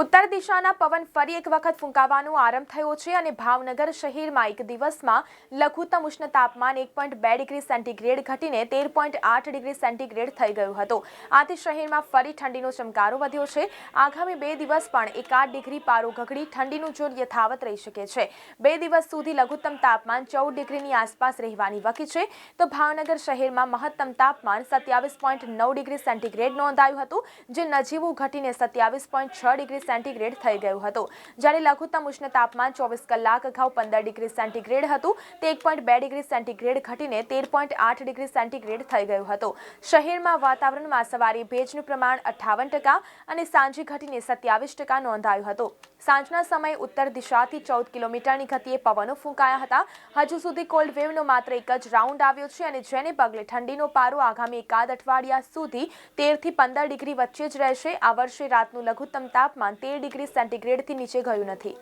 ઉત્તર દિશાના પવન ફરી એક વખત ફૂંકાવાનો આરંભ થયો છે અને ભાવનગર શહેરમાં એક દિવસમાં લઘુત્તમ ઉષ્ણ તાપમાન એક પોઈન્ટ બે ડિગ્રી સેન્ટીગ્રેડ ઘટીને તેર પોઈન્ટ આઠ ડિગ્રી સેન્ટીગ્રેડ થઈ ગયું હતું. આથી શહેરમાં ફરી ઠંડીનો ચમકારો વધ્યો છે. આગામી બે દિવસ પણ એકાદ ડિગ્રી પારો ગગડી ઠંડીનું જોર યથાવત રહી શકે છે. બે દિવસ સુધી લઘુત્તમ તાપમાન ચૌદ ડિગ્રીની આસપાસ રહેવાની વકી છે. તો ભાવનગર શહેરમાં મહત્તમ તાપમાન સત્યાવીસ પોઈન્ટ નવ ડિગ્રી સેન્ટીગ્રેડ નોંધાયું હતું, જે નજીવું ઘટીને સત્યાવીસ પોઈન્ટ છ ડિગ્રી સેન્ટીગ્રેડ થઈ ગયું હતું. જ્યારે લઘુત્તમ ઉષ્ણ તાપમાન ચોવીસ કલાક અગાઉ પંદર ડિગ્રી સેન્ટીગ્રેડ હતું, તે એક પોઈન્ટ બે ડિગ્રી સેન્ટીગ્રેડ ઘટીને તેર પોઈન્ટ આઠ ડિગ્રી સેન્ટીગ્રેડ થઈ ગયું હતું. શહેરમાં વાતાવરણમાં સવારે ભેજનું પ્રમાણ અઠ્ઠાવન ટકા અને સાંજે ઘટીને સત્યાવીસ ટકા નોંધાયું હતું. સાંજના સમયે ઉત્તર દિશાથી ચૌદ કિલોમીટરની ગતિએ પવનો ફૂંકાયા હતા. હજુ સુધી કોલ્ડ વેવનો માત્ર એક જ રાઉન્ડ આવ્યો છે અને જેને પગલે ઠંડીનો પારો આગામી એકાદ અઠવાડિયા સુધી તેરથી પંદર ડિગ્રી વચ્ચે જ રહેશે. આ વર્ષે રાતનું લઘુત્તમ તાપમાન તેર ડિગ્રી સેન્ટીગ્રેડથી નીચે ગયું નથી.